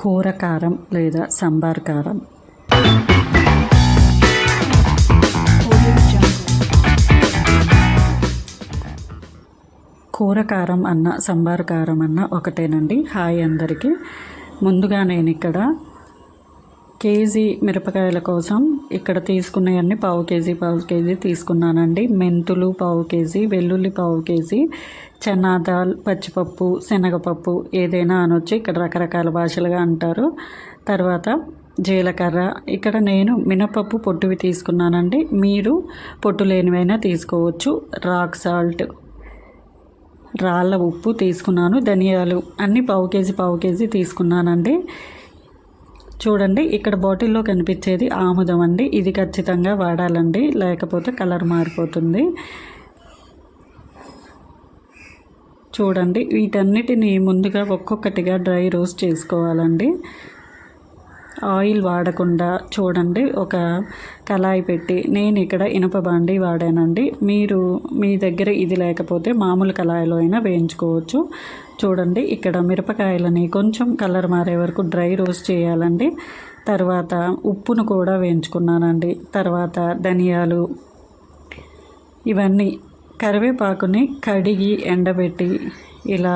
కూర కారం లేదా సాంబార్ కారం. కూర కారం అన్న సాంబార్ కారం అన్న ఒకటేనండి. హాయ్ అందరికీ. ముందుగా నేను ఇక్కడ కేజీ మిరపకాయల కోసం ఇక్కడ తీసుకున్నవన్నీ పావు కేజీ పావు కేజీ తీసుకున్నానండి. మెంతులు పావు కేజీ వెల్లుల్లి పావు కేజీ చనా దాల్ పచ్చిపప్పు శనగపప్పు ఏదైనా అనొచ్చు. ఇక్కడ రకరకాల భాషలుగా అంటారు. తర్వాత జీలకర్ర. ఇక్కడ నేను మినపప్పు పొట్టువి తీసుకున్నానండి. మీరు పొట్టు లేనివైనా తీసుకోవచ్చు. Rock salt. రాళ్ళ ఉప్పు తీసుకున్నాను. ధనియాలు అన్నీ పావు కేజీ పావు కేజీ తీసుకున్నానండి. చూడండి ఇక్కడ బాటిల్లో కనిపించేది ఆముదం అండి. ఇది ఖచ్చితంగా వాడాలండి. లేకపోతే కలర్ మారిపోతుంది. చూడండి. వీటన్నిటిని ముందుగా ఒక్కొక్కటిగా డ్రై రోస్ట్ చేసుకోవాలండి. ఆయిల్ వాడకుండా చూడండి. ఒక కళాయి పెట్టి నేను ఇక్కడ ఇనుప బాండి వాడానండి. మీరు మీ దగ్గర ఇది లేకపోతే మామూలు కళాయిలో అయినా వేయించుకోవచ్చు. చూడండి. ఇక్కడ మిరపకాయలని కొంచెం కలర్ మారే వరకు డ్రై రోస్ట్ చేయాలండి. తర్వాత ఉప్పును కూడా వేయించుకున్నానండి. తర్వాత ధనియాలు ఇవన్నీ కరివేపాకుని కడిగి ఎండబెట్టి ఇలా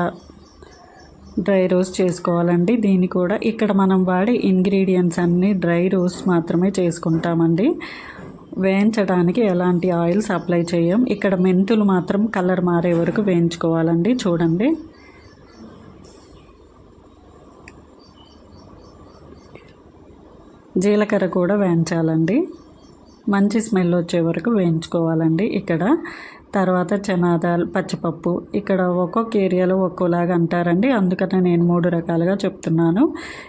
డ్రై రోస్ట్ చేసుకోవాలండి. దీన్ని కూడా ఇక్కడ మనం వాడే ఇంగ్రీడియంట్స్ అన్నీ డ్రై రోస్ట్ మాత్రమే చేసుకుంటామండి. వేయించడానికి ఎలాంటి ఆయిల్స్ అప్లై చేయం. ఇక్కడ మెంతులు మాత్రం కలర్ మారే వరకు వేయించుకోవాలండి. చూడండి. జీలకర్ర కూడా వేయించాలండి. మంచి స్మెల్ వచ్చే వరకు వేయించుకోవాలండి ఇక్కడ. తర్వాత చనాదాల్ పచ్చిపప్పు. ఇక్కడ ఒక్కొక్క ఏరియాలో ఒక్కోలాగా అంటారండి. అందుకనే నేను మూడు రకాలుగా చెప్తున్నాను.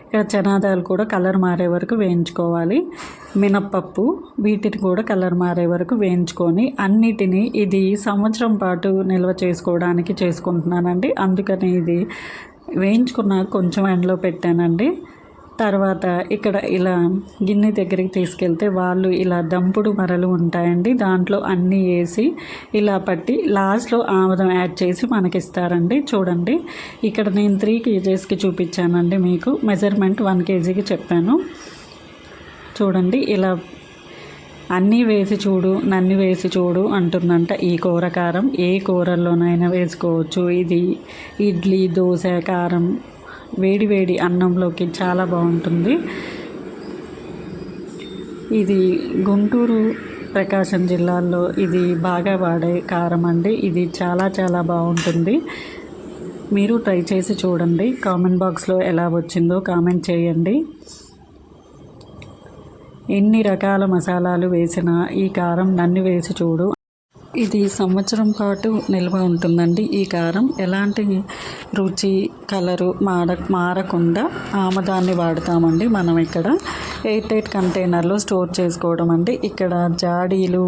ఇక్కడ చనాదాలు కూడా కలర్ మారే వరకు వేయించుకోవాలి. మినప్పప్పు వీటిని కూడా కలర్ మారే వరకు వేయించుకొని అన్నిటినీ ఇది సంవత్సరం పాటు నిల్వ చేసుకోవడానికి చేసుకుంటున్నానండి. అందుకని ఇది వేయించుకున్న కొంచెం ఎండలో పెట్టానండి. తర్వాత ఇక్కడ ఇలా గిన్నె దగ్గరికి తీసుకెళ్తే వాళ్ళు ఇలా దంపుడు మరలు ఉంటాయండి. దాంట్లో అన్నీ వేసి ఇలా పట్టి లాస్ట్లో ఆముదం యాడ్ చేసి మనకి ఇస్తారండి చూడండి. ఇక్కడ నేను త్రీ కేజీస్కి చూపించానండి మీకు. మెజర్మెంట్ వన్ కేజీకి చెప్పాను. చూడండి ఇలా అన్నీ వేసి చూడు నన్ను వేసి చూడు అంటుందంట ఈ కూర కారం. ఏ కూరల్లోనైనా వేసుకోవచ్చు. ఇది ఇడ్లీ దోశ కారం వేడి వేడి అన్నంలోకి చాలా బాగుంటుంది. ఇది గుంటూరు ప్రకాశం జిల్లాల్లో ఇది బాగా వాడే కారం అండి. ఇది చాలా చాలా బాగుంటుంది. మీరు ట్రై చేసి చూడండి. కామెంట్ బాక్స్లో ఎలా వచ్చిందో కామెంట్ చేయండి. ఎన్ని రకాల మసాలాలు వేసినా ఈ కారం నన్ను వేసి చూడు. ఇది సంవత్సరం పాటు నిల్వ ఉంటుందండి. ఈ కారం ఎలాంటి రుచి కలరు మార మారకుండా ఆమదాన్ని వాడతామండి మనం ఇక్కడ. ఎయిట్ ఎయిట్ కంటైనర్లో స్టోర్ చేసుకోవడం అండి. ఇక్కడ జాడీలు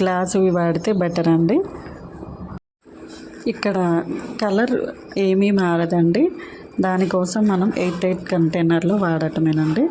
గ్లాసువి వాడితే బెటర్ అండి. ఇక్కడ కలర్ ఏమీ మారదండి. దానికోసం మనం ఎయిట్ ఎయిట్ కంటైనర్లో వాడటమేనండి.